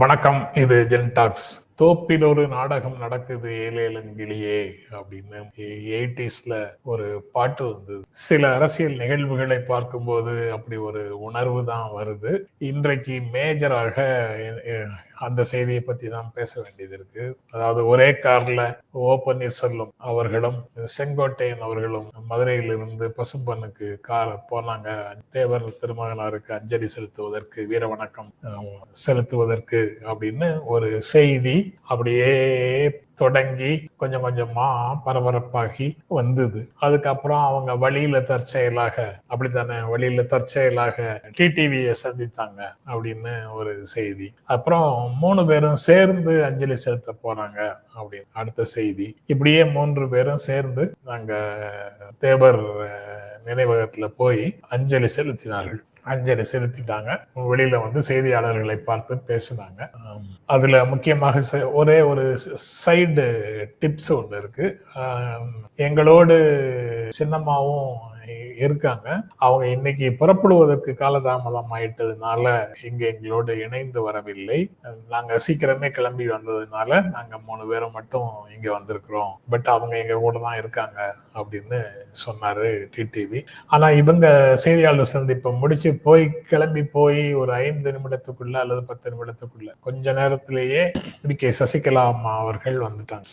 வணக்கம் இது gen tax. தோப்பில் ஒரு நாடகம் நடக்குது ஏலேலங்கிளியே அப்படின்னு. எயிட்டிஸ்ல ஒரு பாட்டு வந்தது. சில அரசியல் நிகழ்வுகளை பார்க்கும்போது அப்படி ஒரு உணர்வு தான் வருது. இன்றைக்கு மேஜராக அந்த செய்தியை பத்தி தான் பேச வேண்டியது இருக்கு. அதாவது ஒரே கார்ல ஓ பன்னீர்செல்வம் அவர்களும் செங்கோட்டையன் அவர்களும் மதுரையிலிருந்து பசும்பனுக்கு கார் போனாங்க. தேவர் திருமகனாருக்கு அஞ்சலி செலுத்துவதற்கு வீர வணக்கம் செலுத்துவதற்கு அப்படின்னு ஒரு செய்தி அப்படியே தொடங்கி கொஞ்சம் கொஞ்சமா பரபரப்பாகி வந்தது. அதுக்கப்புறம் அவங்க வழியில தற்செயலாக அப்படித்தானே வழியில தற்செயலாக டிடிவியை சந்தித்தாங்க அப்படின்னு ஒரு செய்தி. அப்புறம் மூணு பேரும் சேர்ந்து அஞ்சலி செலுத்த போறாங்க அப்படின்னு அடுத்த செய்தி. இப்படியே மூன்று பேரும் சேர்ந்து நாங்க தேவர் நினைவகத்துல போய் அஞ்சலி செலுத்தினார்கள். அஞ்சலி செலுத்திட்டாங்க. வெளியில வந்து செய்தியாளர்களை பார்த்து பேசினாங்க. அதுல முக்கியமாக ஒரே ஒரு சைடு டிப்ஸ் ஒன்று இருக்கு. எங்களோடு சின்னம்மாவும் இருக்காங்க. அவங்க இன்னைக்கு புறப்படுவதற்கு காலதாமதம் ஆயிட்டதுனால இங்க எங்களோடு இணைந்து வரவில்லை. நாங்க சீக்கிரமே கிளம்பி வந்ததுனால நாங்க மூணு பேரும் மட்டும் இங்க வந்திருக்கிறோம். பட் அவங்க எங்க கூட தான் இருக்காங்க அப்படின்னு சொன்னாரு டிடிவி. ஆனா இவங்க செய்தியாளர் சந்திப்பை முடிச்சு போய் கிளம்பி போய் ஒரு ஐந்து நிமிடத்துக்குள்ள அல்லது பத்து நிமிடத்துக்குள்ள கொஞ்ச நேரத்திலேயே கே. சசிகலா அம்மா அவர்கள் வந்துட்டாங்க.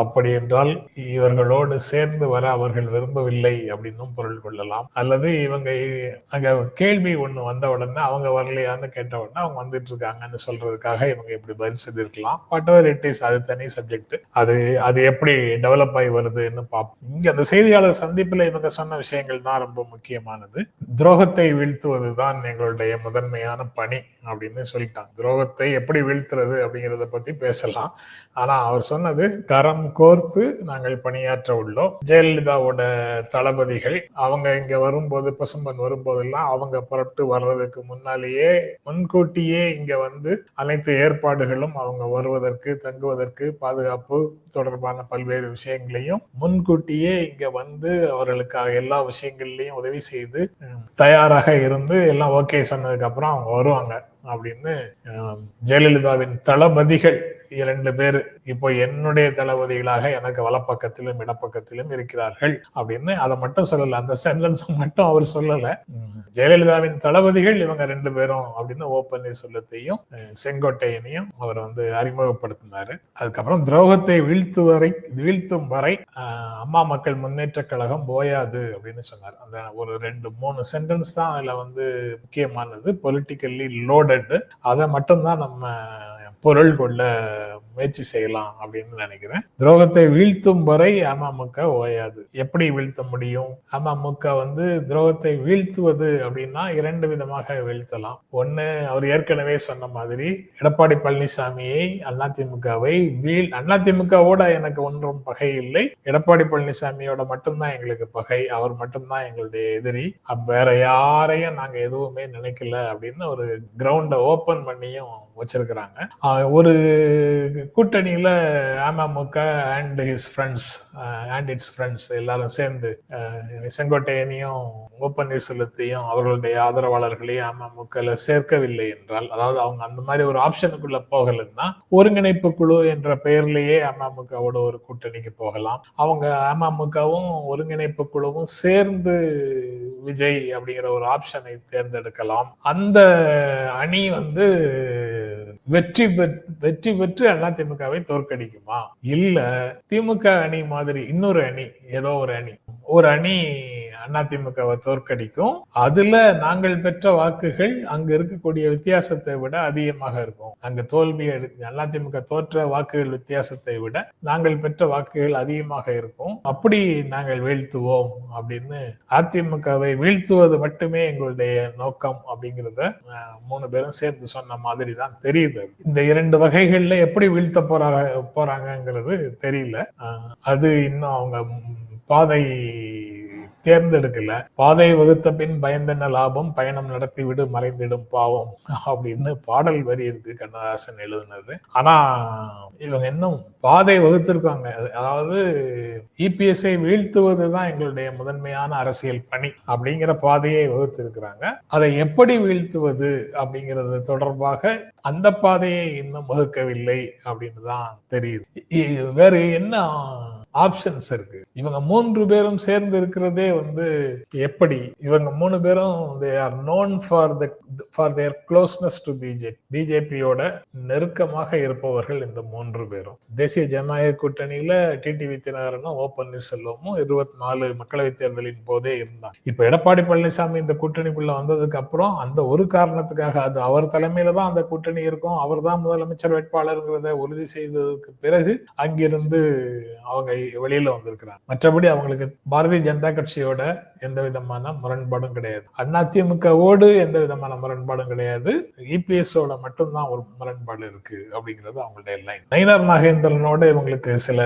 அப்படி என்றால் இவர்களோடு சேர்ந்து வர அவர்கள் விரும்பவில்லை அப்படின்னும் பொருள் கொள்ளலாம். அல்லது இவங்க அங்க கேள்வி ஒண்ணு வந்த உடனே அவங்க வரலையான்னு கேட்ட உடனே அவங்க வந்துட்டு இருக்காங்கன்னு சொல்றதுக்காக இவங்க இப்படி பதில் சொல்லியிருக்கலாம். பட் இட் இஸ் அது தனி சப்ஜெக்ட் அது அது எப்படி டெவலப் ஆகி வருதுன்னு பார்ப்போம் இங்க அந்த செய்தியாளர் சந்திப்புல இவங்க சொன்ன விஷயங்கள் தான் ரொம்ப முக்கியமானது. துரோகத்தை வீழ்த்துவது தான் எங்களுடைய முதன்மையான பணி அப்படின்னு சொல்லிட்டாங்க. துரோகத்தை எப்படி வீழ்த்துறது அப்படிங்கிறத பத்தி பேசலாம். ஆனா அவர் சொன்னது கரம் கோர்த்து நாங்கள் பணியாற்ற உள்ளோம். ஜெயலலிதாவோட தளபதிகள் அவங்க இங்க வரும்போது பசும்பன் வரும்போதெல்லாம் அவங்க புறப்பட்டு வர்றதுக்கு முன்னாலேயே முன்கூட்டியே இங்க வந்து அனைத்து ஏற்பாடுகளும் அவங்க வருவதற்கு தங்குவதற்கு பாதுகாப்பு தொடர்பான பல்வேறு விஷயங்களையும் முன்கூட்டியே இங்க வந்து அவர்களுக்காக எல்லா விஷயங்கள்லையும் உதவி செய்து தயாராக இருந்து எல்லாம் ஓகே சொன்னதுக்கு அப்புறம் அவங்க வருவாங்க அப்படின்னு ஜெயலலிதாவின் தளபதிகள் இரண்டு பேர். இப்போ என்னுடைய தளபதிகளாக எனக்கு வலப்பக்கத்திலும் இடப்பக்கத்திலும் இருக்கிறார்கள் அப்படின்னு அதை மட்டும் சொல்லல. அந்த சென்டென்ஸ் மட்டும் அவர் சொல்லல. ஜெயலலிதாவின் தளபதிகள் இவங்க ரெண்டு பேரும் அப்படின்னு ஓ பன்னீர்செல்வத்தையும் செங்கோட்டையனையும் அவர் வந்து அறிமுகப்படுத்தினாரு. அதுக்கப்புறம் துரோகத்தை வீழ்த்து வரை வீழ்த்தும் வரை அம்மா மக்கள் முன்னேற்ற கழகம் போயாது அப்படின்னு சொன்னார். அந்த ஒரு ரெண்டு மூணு சென்டென்ஸ் தான் அதுல வந்து முக்கியமானது. பொலிட்டிக்கல்லி லோடட் அதை மட்டும்தான் நம்ம பொருள் கொள்ள முயற்சி செய்யலாம் அப்படின்னு நினைக்கிறேன். துரோகத்தை வீழ்த்தும் வரை அமமுக ஓயாது. எப்படி வீழ்த்த முடியும்? அமமுக வந்து துரோகத்தை வீழ்த்துவது அப்படின்னா இரண்டு விதமாக வீழ்த்தலாம். ஒன்னு அவர் ஏற்கனவே சொன்ன மாதிரி எடப்பாடி பழனிசாமியை அதிமுகவை வீழ் அதிமுகவோட எனக்கு ஒன்றும் பகை இல்லை. எடப்பாடி பழனிசாமியோட மட்டும்தான் எங்களுக்கு பகை. அவர் மட்டும்தான் எங்களுடைய எதிரி. வேற யாரையும் நாங்க எதுவுமே நினைக்கல அப்படின்னு ஒரு கிரவுண்டை ஓபன் பண்ணியும் வச்சிருக்கிறாங்க. ஒரு கூட்டணியில AMMK and his friends and its friends எல்லாரும் சேர்ந்து செங்கோட்டையனையும் ஓ பன்னீர்செல்வத்தையும் அவர்களுடைய ஆதரவாளர்களையும் அமமுகல சேர்க்கவில்லை என்றால் அதாவது அவங்க அந்த மாதிரி ஒரு ஆப்ஷனுக்குள்ள போகலைன்னா ஒருங்கிணைப்பு குழு என்ற பெயர்லேயே அமமுகவோட ஒரு கூட்டணிக்கு போகலாம். அவங்க அமமுகவும் ஒருங்கிணைப்பு குழுவும் சேர்ந்து விஜய் அப்படிங்கிற ஒரு ஆப்ஷனை தேர்ந்தெடுக்கலாம். அந்த அணி வந்து வெற்றி வெற்றி பெற்று அதிமுகவை தோற்கடிக்குமா? இல்ல திமுக அணி மாதிரி இன்னொரு அணி ஏதோ ஒரு அணி. ஒரு அணி அதிமுகவை தோற்கடிக்கும். அதுல நாங்கள் பெற்ற வாக்குகள் அங்க இருக்கக்கூடிய வித்தியாசத்தை விட அதிகமாக இருக்கும். அங்க தோல்வி அதிமுக தோற்ற வாக்குகள் வித்தியாசத்தை விட நாங்கள் பெற்ற வாக்குகள் அதிகமாக இருக்கும். அப்படி நாங்கள் வீழ்த்துவோம் அப்படின்னு அதிமுகவை வீழ்த்துவது மட்டுமே எங்களுடைய நோக்கம் அப்படிங்கிறத மூணு பேரும் சேர்ந்து சொன்ன மாதிரி தான் தெரியுது. இந்த இரண்டு வகைகள்ல எப்படி வீழ்த்த போறாங்க போறாங்கிறது தெரியல. அது இன்னும் அவங்க பாதை தேர்ந்தெடுக்கல. பாதை வகுத்த பின் பயந்தென்ன லாபம்? பயணம் நடத்திவிடு மறைந்திடும் பாவம். அப்படின்னு பாடல் வரி இருக்கு கண்ணதாசன் எழுதுனது. ஆனா இவங்க இன்னும் பாதை வகுத்திருக்காங்க. அதாவது இபிஎஸ்ஐ வீழ்த்துவதுதான் எங்களுடைய முதன்மையான அரசியல் பணி அப்படிங்கிற பாதையை வகுத்திருக்கிறாங்க. அதை எப்படி வீழ்த்துவது அப்படிங்கிறது தொடர்பாக அந்த பாதையை இன்னும் வகுக்கவில்லை அப்படின்னு தான் தெரியுது. வேறு என்ன ஆப்ஷன்ஸ் இருக்கு. இவங்க மூன்று பேரும் சேர்ந்து இருக்கிறதே வந்து எப்படி? இவங்க மூணு பேரும் they are known for the for their closeness to BJP பிஜேபியோட நெருக்கமாக இருப்பவர்கள் இந்த மூன்று பேரும். தேசிய ஜனநாயக கூட்டணியில டிடிவி தினகரனும் ஓ பன்னீர்செல்வமும் இருபத்தி நாலு மக்களவை தேர்தலின் போதே இருந்தாங்க. இப்ப எடப்பாடி பழனிசாமி இந்த கூட்டணிக்குள்ள வந்ததுக்கு அப்புறம் அந்த ஒரு காரணத்துக்காக அது அவர் தலைமையில தான் அந்த கூட்டணி இருக்கும். அவர் தான் முதலமைச்சர் வேட்பாளருங்கிறத உறுதி செய்ததுக்கு பிறகு அங்கிருந்து அவங்க வெளியில வந்திருக்கிறாங்க மற்றபடி அவங்களுக்கு பாரதிய ஜனதா கட்சியோட எந்த விதமான முரண்பாடும் கிடையாது. அதிமுகவோடு எந்த விதமான முரண்பாடும் கிடையாது. இபிஎஸோட மட்டும்தான் ஒரு முரண்பாடு இருக்கு அப்படிங்கிறது அவங்களுடைய லைன் நயினார் நாகேந்திரனோட இவங்களுக்கு சில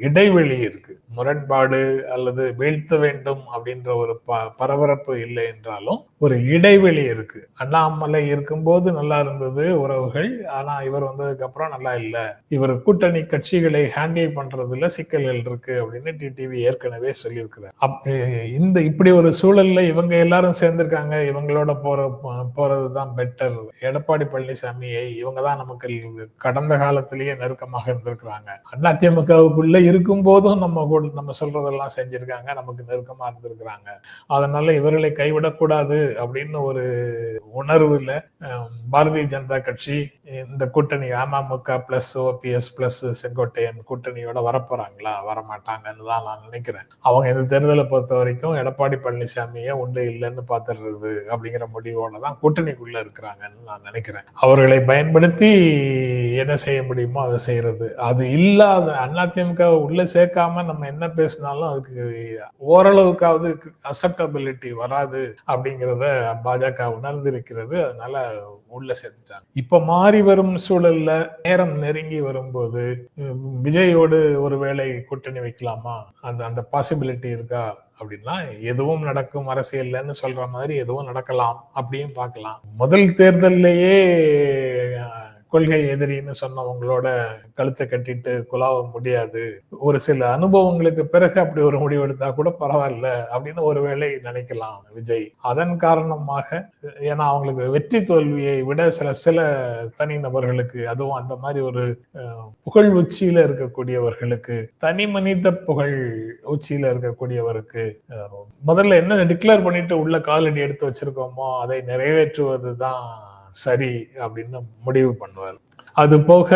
இடைவெளி இருக்கு. முரண்பாடு அல்லது வீழ்த்த வேண்டும் அப்படின்ற ஒரு ப பரபரப்பு இல்லை என்றாலும் ஒரு இடைவெளி இருக்கு. அண்ணாமலை இருக்கும்போது நல்லா இருந்தது உறவுகள். ஆனா இவர் வந்ததுக்கு அப்புறம் நல்லா இல்ல. இவர் கூட்டணி கட்சிகளை ஹேண்டில் பண்றதுல சிக்கல்கள் இருக்கு அப்படின்னு டிடிவி ஏற்கனவே சொல்லியிருக்கிறார். இந்த இப்படி ஒரு சூழல்ல இவங்க எல்லாரும் சேர்ந்திருக்காங்க. இவங்களோட போற போறதுதான் பெட்டர் எடப்பாடி பழனிசாமியை இவங்க தான் நமக்கு கடந்த காலத்திலேயே நெருக்கமாக இருந்திருக்கிறாங்க. அதிமுகவுக்குள்ள இருக்கும் போதும் நம்ம கூட நம்ம சொல்றதெல்லாம் செஞ்சிருக்காங்க. நமக்கு நெருக்கமா இருந்திருக்கிறாங்க. அதனால இவர்களை கைவிடக்கூடாது அப்படின்னு ஒரு உணர்வுல பாரதிய ஜனதா கட்சி இந்த கூட்டணி AMMK plus OPS plus Sengottaiyan கூட்டணியோட வரப்போறாங்களா? வரமாட்டாங்கன்னு தான் நான் நினைக்கிறேன். அவங்க இந்த தேர்தலை பொறுத்த வரைக்கும் எடப்பாடி பழனிசாமியை உண்டு இல்லைன்னு பாத்துறது அப்படிங்கிற முடிவோட தான் கூட்டணிக்குள்ள இருக்கிறாங்கன்னு நான் நினைக்கிறேன். அவர்களை பயன்படுத்தி என்ன செய்ய முடியுமோ அதை செய்யறது. அது இல்லாத அதிமுக உள்ள சேர்க்காம நம்ம என்ன பேசினாலும் அதுக்கு ஓரளவுக்காவது அக்செப்டபிலிட்டி வராது அப்படிங்கிறத பாஜக உணர்ந்திருக்கிறது. அதனால உள்ள சேர்த்துட்டாங்க. இப்ப மாறி வரும் சூழல்ல நேரம் நெருங்கி வரும்போது விஜயோடு ஒருவேளை கூட்டணி வைக்கலாமா? அந்த அந்த பாசிபிலிட்டி இருக்கா? அப்படின்னா எதுவும் நடக்கும் அரசியல்லன்னு சொல்ற மாதிரி எதுவும் நடக்கலாம் அப்படியும் பார்க்கலாம். முதல் தேர்தல்லையே கொள்கை எதிரின்னு சொன்னவங்களோட கழுத்தை கட்டிட்டு குலாவ முடியாது. ஒரு சில அனுபவங்களுக்கு பிறகு அப்படி ஒரு முடிவு எடுத்தா கூட பரவாயில்ல அப்படின்னு ஒருவேளை நினைக்கலாம் விஜய். அதன் காரணமாக ஏன்னா அவங்களுக்கு வெற்றி தோல்வியை விட சில சில தனி நபர்களுக்கு அதுவும் அந்த மாதிரி ஒரு புகழ் உச்சியில இருக்கக்கூடியவர்களுக்கு தனி மனித புகழ் உச்சியில இருக்கக்கூடியவருக்கு முதல்ல என்ன டிக்ளேர் பண்ணிட்டு உள்ள காலடி எடுத்து வச்சிருக்கோமோ அதை நிறைவேற்றுவதுதான் சரி அப்படின்னு முடிவு பண்ணுவார். அது போக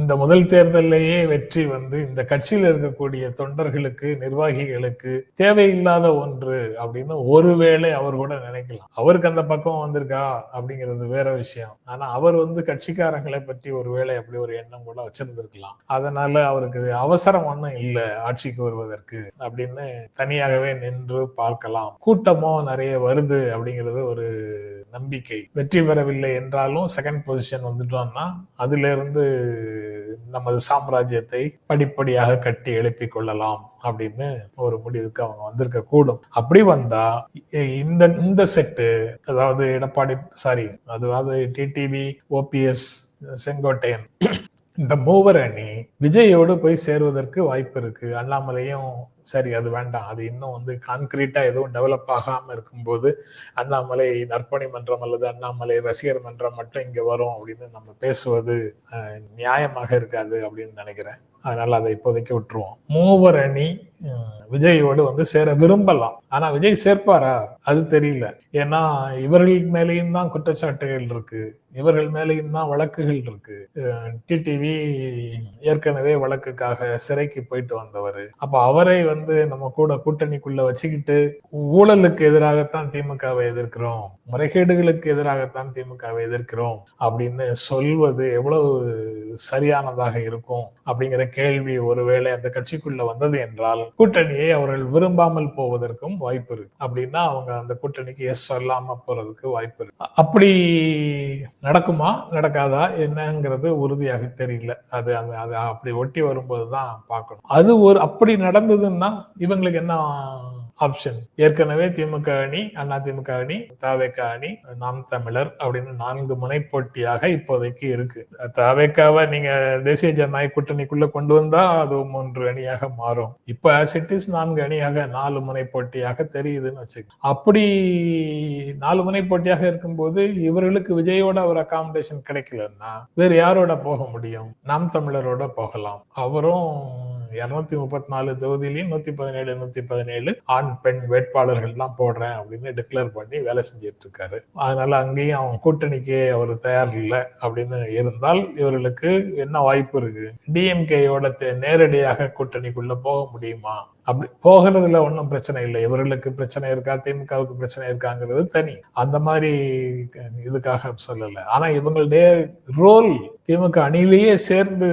இந்த முதல் தேர்தலிலேயே வெற்றி வந்து இந்த கட்சியில் இருக்கக்கூடிய தொண்டர்களுக்கு நிர்வாகிகளுக்கு தேவையில்லாத ஒன்று அப்படின்னு ஒருவேளை அவர் கூட நினைக்கலாம். அவருக்கு அந்த பக்கம் வந்திருக்கா அப்படிங்கிறது வேற விஷயம். ஆனா அவர் வந்து கட்சிக்காரங்களை பற்றி ஒருவேளை அப்படி ஒரு எண்ணம் கூட வச்சிருந்திருக்கலாம். அதனால அவருக்கு அவசரம் ஒன்றும் இல்லை ஆட்சிக்கு வருவதற்கு அப்படின்னு தனியாகவே நின்று பார்க்கலாம். கூட்டமோ நிறைய வருது அப்படிங்கிறது ஒரு நம்பிக்கை. வெற்றி பெறவில்லை என்றாலும் செகண்ட் பொசிஷன் வந்துட்டோம்னா அதுல இருந்து நமது சாம்ராஜ்யத்தை படிப்படியாக கட்டி எழுப்பிக் கொள்ளலாம் அப்படின்னு ஒரு முடிவுக்கு அவங்க வந்திருக்க கூடும். அப்படி வந்தா இந்த இந்த செட்டு அதாவது எடப்பாடி சாரி அதாவது டிடிவி ஓபிஎஸ் செங்கோட்டையன் இந்த மூவர் அணி விஜயோடு போய் சேருவதற்கு வாய்ப்பு இருக்கு. அண்ணாமலையும் சரி அது வேண்டாம். அது இன்னும் வந்து கான்கிரீட்டா எதுவும் டெவலப் ஆகாம இருக்கும்போது அண்ணாமலை நற்பணி மன்றம் அல்லது அண்ணாமலை ரசிகர் மன்றம் மட்டும் இங்க வரும் அப்படின்னு நம்ம பேசுவது நியாயமாக இருக்காது அப்படின்னு நினைக்கிறேன். அதனால அதை இப்போதைக்கு விட்டுருவோம். மூவர் அணி விஜயோடு வந்து சேர விரும்பலாம். ஆனா விஜய் சேர்ப்பாரா? அது தெரியல. ஏன்னா இவர்கள் மேலேயும் தான் குற்றச்சாட்டுகள் இருக்கு. இவர்கள் மேலேயும் தான் வழக்குகள் இருக்கு. டிடிவி ஏற்கனவே வழக்குக்காக சிறைக்கு போயிட்டு வந்தவர். அப்ப அவரை வந்து நம்ம கூட கூட்டணிக்குள்ள வச்சுக்கிட்டு ஊழலுக்கு எதிராகத்தான் திமுகவை எதிர்க்கிறோம். முறைகேடுகளுக்கு எதிராகத்தான் திமுகவை எதிர்க்கிறோம். அப்படின்னு சொல்வது எவ்வளவு சரியானதாக இருக்கும் அப்படிங்கிற கேள்வி ஒருவேளை அந்த கட்சிக்குள்ள வந்தது என்றால் கூட்டணியை அவர்கள் விரும்பாமல் போவதற்கும் வாய்ப்பு இருக்கு. அப்படின்னா அவங்க அந்த கூட்டணிக்கு எஸ் சொல்லாம போறதுக்கு வாய்ப்பு இருக்கு. அப்படி நடக்குமா? நடக்காதா? என்னங்கிறது உறுதியாக தெரியல. அது அந்த அது அப்படி ஒட்டி வரும்போது தான் பார்க்கணும். அது ஒரு அப்படி நடந்ததுன்னா இவங்களுக்கு என்ன ஆப்ஷன். ஏற்கனவே திமுக அணி அண்ணா திமுக அணி தாவேக அணி நாம் தமிழர் அப்படின்னு நான்கு முனை போட்டியாக இப்போதைக்கு இருக்கு. தாவேக்காவை நீங்க தேசிய ஜனநாயக கூட்டணிக்குள்ள கொண்டு வந்தா அது மூன்று அணியாக மாறும். இப்ப சிட்டிஸ் நான்கு அணியாக நாலு முனை போட்டியாக தெரியுதுன்னு வச்சு அப்படி நாலு முனை போட்டியாக இருக்கும்போது இவர்களுக்கு விஜயோட ஒரு அகாமடேஷன் கிடைக்கலன்னா வேறு யாரோட போக முடியும்? நாம் தமிழரோட போகலாம். அவரும் இருநூத்தி முப்பத்தி நாலு தொகுதியிலையும் நூத்தி பதினேழு நூத்தி பதினேழு ஆண் பெண் வேட்பாளர்கள் தான் போடுறேன் அப்படின்னு டிக்ளேர் பண்ணி வேலை செஞ்சிட்டு இருக்காரு அதனால அங்கேயும் அவன் கூட்டணிக்கு அவர் தயார் இல்லை அப்படின்னு இருந்தால் இவர்களுக்கு என்ன வாய்ப்பு இருக்கு? டிஎம்கேயோட நேரடியாக கூட்டணிக்குள்ள போக முடியுமா? அப்படி போகிறதுல ஒன்றும் பிரச்சனை இல்லை. இவர்களுக்கு பிரச்சனை இருக்கா? திமுகவுக்கு பிரச்சனை இருக்காங்கிறது தனி. அந்த மாதிரி இதுக்காக சொல்லலை. ஆனா இவங்களுடைய ரோல் திமுக அணியிலேயே சேர்ந்து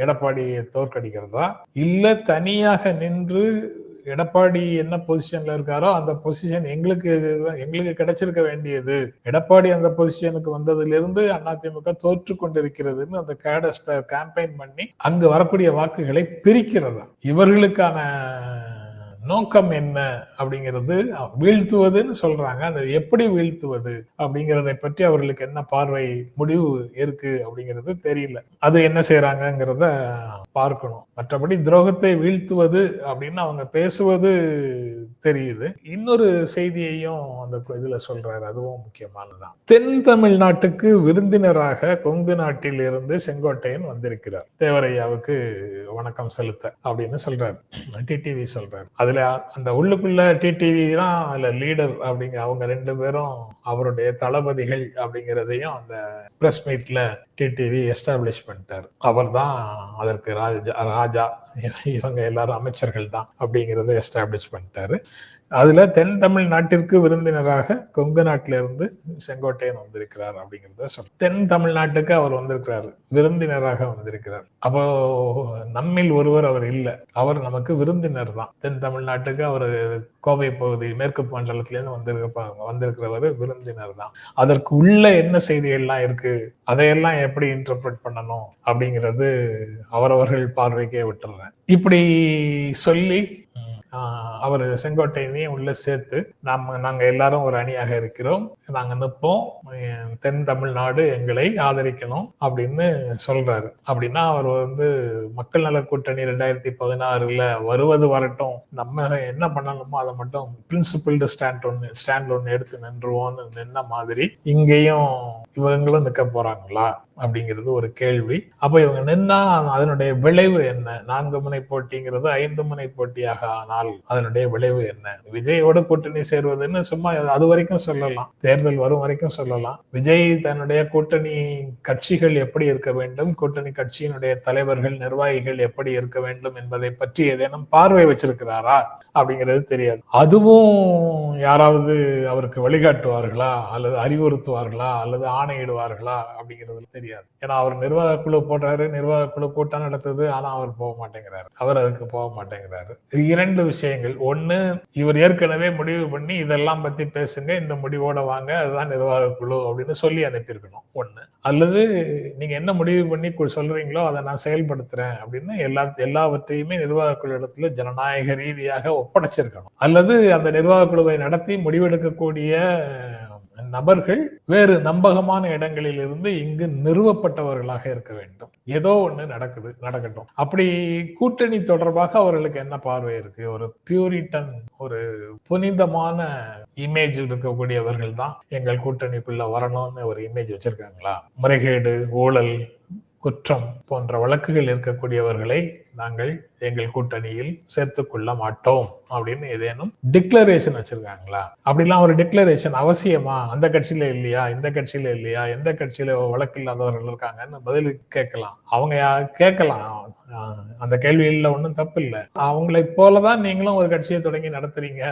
எடப்பாடியை தோற்கடிக்கிறதா? இல்ல தனியாக நின்று எடப்பாடி என்ன பொசிஷன்ல இருக்காரோ அந்த பொசிஷன் எங்களுக்கு எங்களுக்கு கிடைச்சிருக்க வேண்டியது. எடப்பாடி அந்த பொசிஷனுக்கு வந்ததுல இருந்து அதிமுக தோற்று கொண்டிருக்கிறதுன்னு அந்த கேடஸ்ட கேம்பெயின் பண்ணி அங்கு வரக்கூடிய வாக்குகளை பிரிக்கிறதா? இவர்களுக்கான நோக்கம் என்ன அப்படிங்கிறது வீழ்த்துவதுன்னு சொல்றாங்க. அதை எப்படி வீழ்த்துவது அப்படிங்கிறதை பற்றி அவர்களுக்கு என்ன பார்வை முடிவு இருக்கு அப்படிங்கிறது தெரியல. அது என்ன செய்யறாங்கிறத பார்க்கணும். மற்றபடி துரோகத்தை வீழ்த்துவது அப்படின்னு அவங்க பேசுவது தெரியுது. இன்னொரு செய்தியையும் அந்த இதுல சொல்றாரு. அதுவும் முக்கியமானதுதான். தென் தமிழ்நாட்டுக்கு விருந்தினராக கொங்கு நாட்டில் இருந்து செங்கோட்டையன் வந்திருக்கிறார். தேவரையாவுக்கு வணக்கம் செலுத்த அப்படின்னு சொல்றாரு. டிடிவி சொல்றாரு. அதுல அந்த உள்ளுக்குள்ள டிடிவி தான் அதுல லீடர் அப்படிங்க அவங்க ரெண்டு பேரும் அவருடைய தளபதிகள் அப்படிங்கிறதையும் அந்த பிரஸ் மீட்ல டிடிவி எஸ்டாப்ளிஷ் பண்ணிட்டார் அவர் தான் அதற்கு ராஜா ராஜா இவங்க எல்லாரும் அமைச்சர்கள் தான் அப்படிங்கிறத எஸ்டாப்ளிஷ் பண்ணிட்டாரு. அதுல தென் தமிழ்நாட்டிற்கு விருந்தினராக கொங்கு நாட்டில இருந்து செங்கோட்டையன் வந்திருக்கிறார் அப்படிங்கிறத சொல் தென் தமிழ்நாட்டுக்கு அவர் வந்திருக்கிறார் விருந்தினராக வந்திருக்கிறார். அப்போ நம்மில் ஒருவர் அவர் இல்லை அவர் நமக்கு விருந்தினர் தான். தென் தமிழ்நாட்டுக்கு அவர் கோவை பகுதி மேற்கு மண்டலத்திலேருந்து வந்திருக்க வந்திருக்கிறவர் விருந்தினர் தான் அதற்கு உள்ள என்ன செய்திகள்லாம் இருக்கு அதையெல்லாம் எப்படி இன்டர்பிரட் பண்ணணும் அப்படிங்கிறது அவரவர்கள் பார்வைக்கே விட்டுறேன். இப்படி சொல்லி அவர் செங்கோட்டையனையும் உள்ள சேர்த்து நாம் நாங்கள் எல்லாரும் ஒரு அணியாக இருக்கிறோம். நாங்கள் நிற்போம். தென் தமிழ்நாடு எங்களை ஆதரிக்கணும் அப்படின்னு சொல்றாரு. அப்படின்னா அவர் வந்து மக்கள் நல கூட்டணி ரெண்டாயிரத்தி பதினாறுல வருவது வரட்டும். நம்ம என்ன பண்ணணுமோ அதை மட்டும் பிரின்சிபிள்டு ஸ்டாண்ட் ஒன்று ஸ்டாண்ட் ஒன்று எடுத்து நின்றுவோம்னு நின்ன மாதிரி இங்கேயும் இவங்களும் நிற்க போறாங்களா? அப்படிங்கிறது ஒரு கேள்வி. அப்ப இவங்க நின்னா அதனுடைய விளைவு என்ன? நான்கு முனை போட்டிங்கிறது ஐந்து முனை போட்டியாக ஆனால் அதனுடைய விளைவு என்ன? விஜயோட கூட்டணி சேர்வதுன்னு சும்மா அது வரைக்கும் சொல்லலாம். தேர்தல் வரும் வரைக்கும் சொல்லலாம். விஜய் தன்னுடைய கூட்டணி கட்சிகள் எப்படி இருக்க வேண்டும்? கூட்டணி கட்சியினுடைய தலைவர்கள் நிர்வாகிகள் எப்படி இருக்க வேண்டும் என்பதை பற்றி ஏதேனும் பார்வை வச்சிருக்கிறாரா? அப்படிங்கிறது தெரியாது. அதுவும் யாராவது அவருக்கு வழிகாட்டுவார்களா? அல்லது அறிவுறுத்துவார்களா? அல்லது ஆணையிடுவார்களா? அப்படிங்கிறது தெரியாது. ஏன்னா அவர் நிர்வாக குழு போடுறாரு நிர்வாக குழு கூட்டம் நடத்துது ஆனா அவர் போக மாட்டேங்கிறாரு. அவர் அதுக்கு போக மாட்டேங்கிறாரு. இரண்டு விஷயங்கள். ஒண்ணு இவர் ஏற்கனவே முடிவு பண்ணி இதெல்லாம் பத்தி பேசுங்க இந்த முடிவோட வாங்க அதுதான் நிர்வாக குழு அப்படின்னு சொல்லி அனுப்பியிருக்கணும். ஒண்ணு. அல்லது நீங்க என்ன முடிவு பண்ணி சொல்றீங்களோ அதை நான் செயல்படுத்துறேன் அப்படின்னு எல்லா எல்லாவற்றையுமே நிர்வாக குழு இடத்துல ஜனநாயக ரீதியாக ஒப்படைச்சிருக்கணும். அல்லது அந்த நிர்வாக குழுவை நடத்தி முடிவெடுக்கக்கூடிய நபர்கள் வேறு நம்பகமான இடங்களில் இருந்து இங்கு நிறுவப்பட்டவர்களாக இருக்க வேண்டும். ஏதோ ஒண்ணு நடக்குது நடக்கட்டும். அப்படி கூட்டணி தொடர்பாக அவர்களுக்கு என்ன பார்வை இருக்கு? ஒரு பியூரிட்டன் ஒரு புனிதமான இமேஜ் இருக்கக்கூடியவர்கள் தான் எங்கள் கூட்டணிக்குள்ள வரணும்னு ஒரு இமேஜ் வச்சிருக்காங்களா? முறைகேடு ஊழல் குற்றம் போன்ற வழக்குகள் இருக்கக்கூடியவர்களை நாங்கள் எங்கள் கூட்டணியில் சேர்த்து கொள்ள மாட்டோம் அப்படின்னு ஏதேனும் டிக்ளரேஷன் வச்சிருக்காங்களா? அப்படிலாம் ஒரு டிக்ளரேஷன் அவசியமா? அந்த கட்சியில இல்லையா? இந்த கட்சியில இல்லையா? எந்த கட்சியில வழக்கு இல்லாதவர்கள் இருக்காங்கன்னு பதில் கேட்கலாம். அவங்க கேட்கலாம். அந்த கேள்வியில ஒன்றும் தப்பு இல்லை அவங்களை போலதான் நீங்களும் ஒரு கட்சியை தொடங்கி நடத்துறீங்க.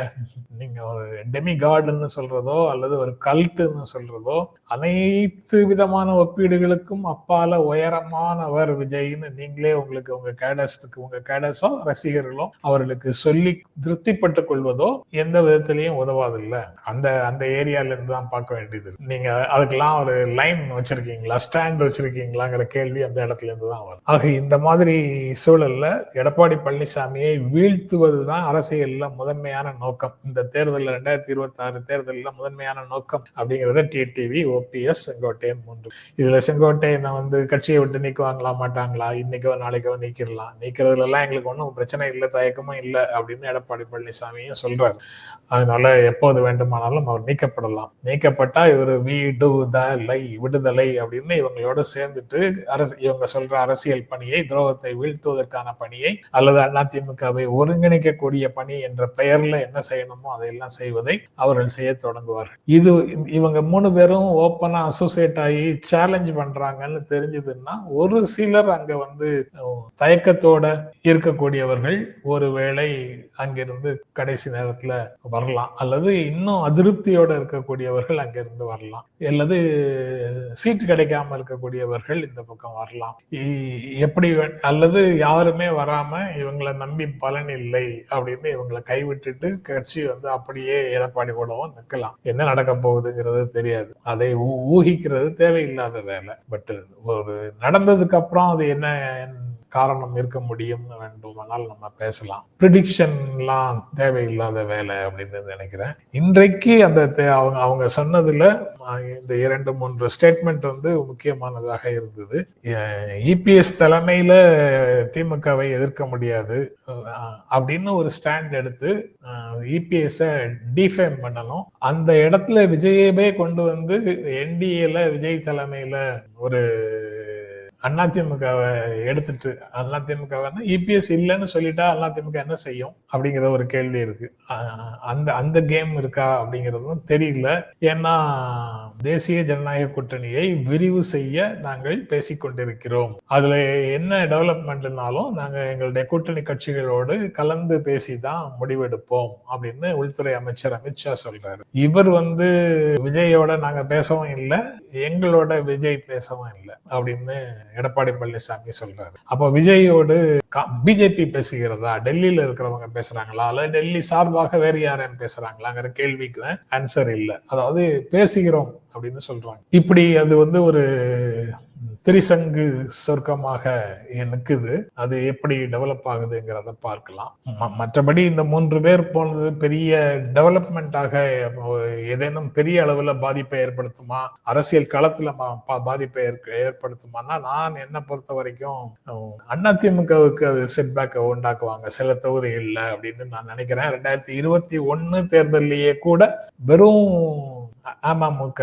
நீங்க ஒரு டெமி கார்டுன்னு சொல்றதோ அல்லது ஒரு கல்ட்டுன்னு சொல்றதோ அனைத்து விதமான ஒப்பீடுகளுக்கும் அப்பால உயரமானவர் விஜய்னு நீங்களே உங்களுக்கு உங்க கேடஸ்டுக்கு உங்க கேடஸோ ரசிகர்களோ அவர்களுக்கு சொல்லி திருப்திப்பட்டுக் கொள்வதோ எந்த விதத்திலையும் உதவாதில்ல. அந்த அந்த ஏரியால இருந்து தான் பார்க்க வேண்டியது. நீங்க அதுக்கெல்லாம் ஒரு லைன் வச்சிருக்கீங்களா? ஸ்டாண்ட் வச்சிருக்கீங்களாங்கிற கேள்வி அந்த இடத்துல இருந்து தான் வரும். ஆக இந்த மாதிரி சூழல்ல எடப்பாடி பழனிசாமியை வீழ்த்துவது தான் அரசியல்ல முதன்மையான நோக்கம். இந்த தேர்தலில் ரெண்டாயிரத்தி இருபத்தி ஆறு தேர்தலில் முதன்மையான நோக்கம் அப்படிங்கிறத டிடிவி ஓபிஎஸ் செங்கோட்டையன் மூன்று. இதுல செங்கோட்டையனை வந்து கட்சியை விட்டு நீக்குவாங்களா மாட்டாங்களா? இன்னைக்கோ நாளைக்கோ நீக்கிடலாம். நீக்கிறதுல எல்லாம் எங்களுக்கு ஒன்றும் பிரச்சனை இல்லை தயக்கமும் இல்லை அப்படின்னு எடப்பாடி பழனிசாமியும் சொல்றாரு. அதனால எப்போது வேண்டுமானாலும் அவர் நீக்கப்படலாம். நீக்கப்பட்டா இவர் விடுதலை விடுதலை அப்படின்னு இவங்களோட சேர்ந்துட்டு அரசு இவங்க சொல்ற அரசியல் பணியை துரோகத்தை வீழ்த்துவதற்கு வீழ்த்துவதற்கான பணியை அல்லது அதிமுகவை ஒருங்கிணைக்கக்கூடிய பணி என்ற பெயர்ல என்ன செய்யணுமோ அதையெல்லாம் செய்வதை அவர்கள் செய்ய தொடங்குவார்கள். இது இவங்க மூணு பேரும் ஓப்பனா அசோசியேட் ஆகி சேலஞ்ச் பண்றாங்கன்னு தெரிஞ்சதுன்னா ஒரு சிலர் அங்க வந்து தயக்கத்தோட இருக்கக்கூடியவர்கள் ஒருவேளை அங்கிருந்து கடைசி நேரத்துல வரலாம். அல்லது இன்னும் அதிருப்தியோட இருக்கக்கூடியவர்கள் அங்கிருந்து வரலாம். அல்லது சீட்டு கிடைக்காம இருக்கக்கூடியவர்கள் இந்த பக்கம் வரலாம். எப்படி அல்லது யாருமே வராம இவங்களை நம்பி பலன் இல்லை அப்படின்னு இவங்களை கைவிட்டுட்டு கட்சி வந்து அப்படியே எடப்பாடி கூடவும் நிற்கலாம் என்ன நடக்க போகுதுங்கிறது தெரியாது. அதை ஊகிக்கிறது தேவையில்லாத வேலை. பட் ஒரு நடந்ததுக்கு அப்புறம் அது என்ன காரணம் இருக்க முடியும் வேண்டுமானால் நம்ம பேசலாம். ப்ரிடிக்ஷன்லாம் தேவையில்லாத வேலை அப்படின்னு நினைக்கிறேன். இன்றைக்கு அந்த அவங்க அவங்க சொன்னதுல இந்த இரண்டு மூன்று ஸ்டேட்மெண்ட் வந்து முக்கியமானதாக இருந்தது. இபிஎஸ் தலைமையில திமுகவை எதிர்க்க முடியாது. அப்படின்னு ஒரு ஸ்டாண்ட் எடுத்து இபிஎஸ் டிஃபேம் பண்ணணும். அந்த இடத்துல விஜயவே கொண்டு வந்து என்டிஏல விஜய் தலைமையில ஒரு அதிமுகவை எடுத்துட்டு அதிமுகவை இபிஎஸ் இல்லைன்னு சொல்லிட்டா அதிமுக என்ன செய்யும் அப்படிங்கிற ஒரு கேள்வி இருக்கு. அந்த அந்த கேம் இருக்கா அப்படிங்கிறதும் தெரியல. ஏன்னா தேசிய ஜனநாயக கூட்டணியை விரிவு செய்ய நாங்கள் பேசிக்கொண்டிருக்கிறோம். அதுல என்ன டெவலப்மெண்ட்னாலும் நாங்க எங்களுடைய கூட்டணி கட்சிகளோடு கலந்து பேசி தான் முடிவெடுப்போம் அப்படின்னு உள்துறை அமைச்சர் அமித்ஷா சொல்றாரு. இவர் வந்து விஜயோட நாங்க பேசவும் இல்லை எங்களோட விஜய் பேசவும் இல்லை அப்படின்னு எடப்பாடி பழனிசாமி சொல்றாரு. அப்போ விஜயோடு பிஜேபி பேசுகிறதா? டெல்லியில இருக்கிறவங்க பேசுறாங்களா? அல்லது டெல்லி சார்பாக வேறு யாரும் பேசுறாங்களாங்கிற கேள்விக்கு ஆன்சர் இல்லை. அதாவது பேசுகிறோம் அப்படின்னு சொல்றாங்க. இப்படி அது வந்து ஒரு திரிசங்கு சொர்க்கமாக நிற்குது அது எப்படி டெவலப் ஆகுதுங்கிறத பார்க்கலாம். மற்றபடி இந்த மூன்று பேர் போனது பெரிய டெவலப்மெண்ட்டாக ஏதேனும் பெரிய அளவில் பாதிப்பை ஏற்படுத்துமா? அரசியல் களத்துல பாதிப்பை ஏற்படுத்துமானா நான் என்ன பொறுத்த வரைக்கும் அதிமுகவுக்கு அது செட்பேக்கை உண்டாக்குவாங்க. சில தொகுதிகளில் அப்படின்னு நான் நினைக்கிறேன். ரெண்டாயிரத்தி இருபத்தி ஒன்னு தேர்தலையே கூட வெறும் அமமுக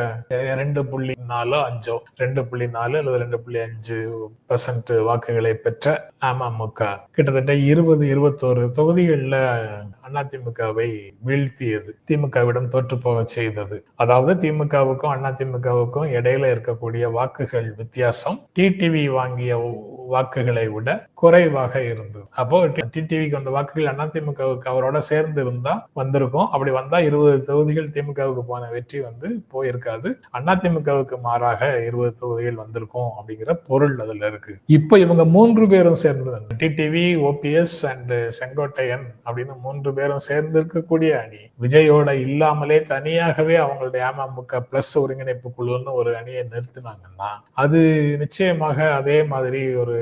ரெண்டு புள்ளி நாலோ அஞ்சோ ரெண்டு புள்ளி நாலு அல்லது ரெண்டு புள்ளி அஞ்சு பர்சன்ட் வாக்குகளை பெற்ற அமமுக கிட்டத்தட்ட இருபது இருபத்தோரு தொகுதிகளில் அதிமுகவை வீழ்த்தியது. திமுகவிடம் தோற்று போக செய்தது. அதாவது திமுகவுக்கும் அதிமுகவுக்கும் இடையில இருக்கக்கூடிய வாக்குகள் வித்தியாசம். டிடிவி வாங்கிய வாக்குகளை விட குறைவாக இருந்தது. அப்போ டிடிவிக்கு வந்த வாக்குகள் அதிமுகவுக்கு அவரோட சேர்ந்து இருந்தா வந்திருக்கும். அப்படி வந்தா இருபது தொகுதிகள் திமுகவுக்கு போன வெற்றி வந்து போயிருக்காது. அதிமுகவுக்கு மாறாக இருபது தொகுதிகள் வந்திருக்கும் அப்படிங்கிற பொருள் அதுல இருக்கு. இப்போ இவங்க மூன்று பேரும் சேர்ந்து டிடிவி ஓபிஎஸ் அண்ட் செங்கோட்டையன் அப்படின்னு மூன்று பேரும் சேர்ந்து இருக்கக்கூடிய அணி. விஜயோட இல்லாமலே தனியாகவே அவங்களுடைய அமமுக பிளஸ் ஒருங்கிணைப்பு குழுன்னு ஒரு அணியை நிறுத்தினாங்கன்னா அது நிச்சயமாக அதே மாதிரி ஒரு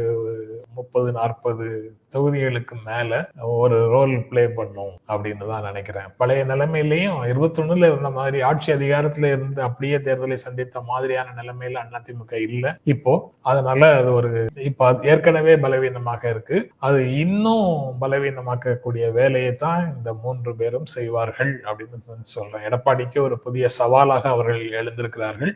முப்பது நாற்பது தொகுதிகளுக்கு மேல ஒரு ரோல் பிளே பண்ணும் அப்படின்னு தான் நினைக்கிறேன். பழைய நிலைமையிலையும் இருபத்தொன்னுல இருந்த மாதிரி ஆட்சி அதிகாரத்துல இருந்து அப்படியே தேர்தலை சந்தித்த மாதிரியான நிலைமையில அதிமுக இல்லை. இப்போ அதனால அது ஒரு இப்போ ஏற்கனவே பலவீனமாக இருக்கு. அது இன்னும் பலவீனமாக்கக்கூடிய வேலையை தான் இந்த மூன்று பேரும் செய்வார்கள் அப்படின்னு சொல்றேன். எடப்பாடிக்கு ஒரு புதிய சவாலாக அவர்கள் எழுந்திருக்கிறார்கள்.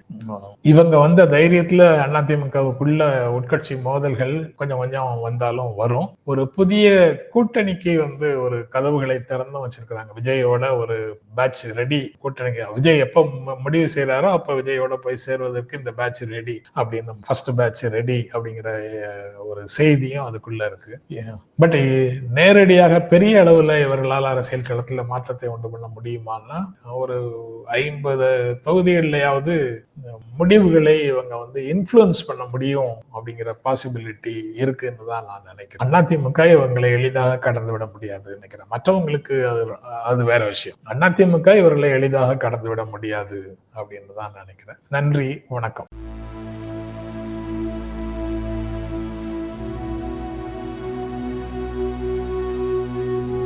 இவங்க வந்த தைரியத்துல அதிமுகவுக்குள்ள உட்கட்சி மோதல்கள் கொஞ்சம் கொஞ்சம் வந்தாலும் வரும். ஒரு புதிய கூட்டணிக்கு வந்து ஒரு கதவுகளை திறந்து வச்சிருக்கிறாங்க. விஜயோட ஒரு பேட்ச் ரெடி கூட்டணிக்கு. விஜய் எப்ப முடிவு செய்யறாரோ அப்ப விஜயோட போய் சேர்வதற்கு இந்த பேட்ச் ரெடி அப்படின்னு ஃபர்ஸ்ட் பேட்ச் ரெடி அப்படிங்கிற ஒரு செய்தியும் அதுக்குள்ள இருக்கு. பட் நேரடியாக பெரிய அளவுல இவர்களால் அரசியல் களத்துல மாற்றத்தை உண்டு பண்ண முடியுமான்னா ஒரு ஐம்பது தொகுதிகள்லயாவது முடிவுகளை இவங்க வந்து இன்ஃபுளுன்ஸ் பண்ண முடியும் அப்படிங்கிற பாசிபிலிட்டி இருக்குன்னு தான் நான் நினைக்கிறேன். அதிமுக அதிமுக இவங்களை எளிதாக கடந்து விட முடியாது நினைக்கிறேன். மற்றவங்களுக்கு அது அது வேற விஷயம். அதிமுக இவர்களை எளிதாக கடந்து விட முடியாது அப்படின்னு தான் நினைக்கிறேன். நன்றி வணக்கம்.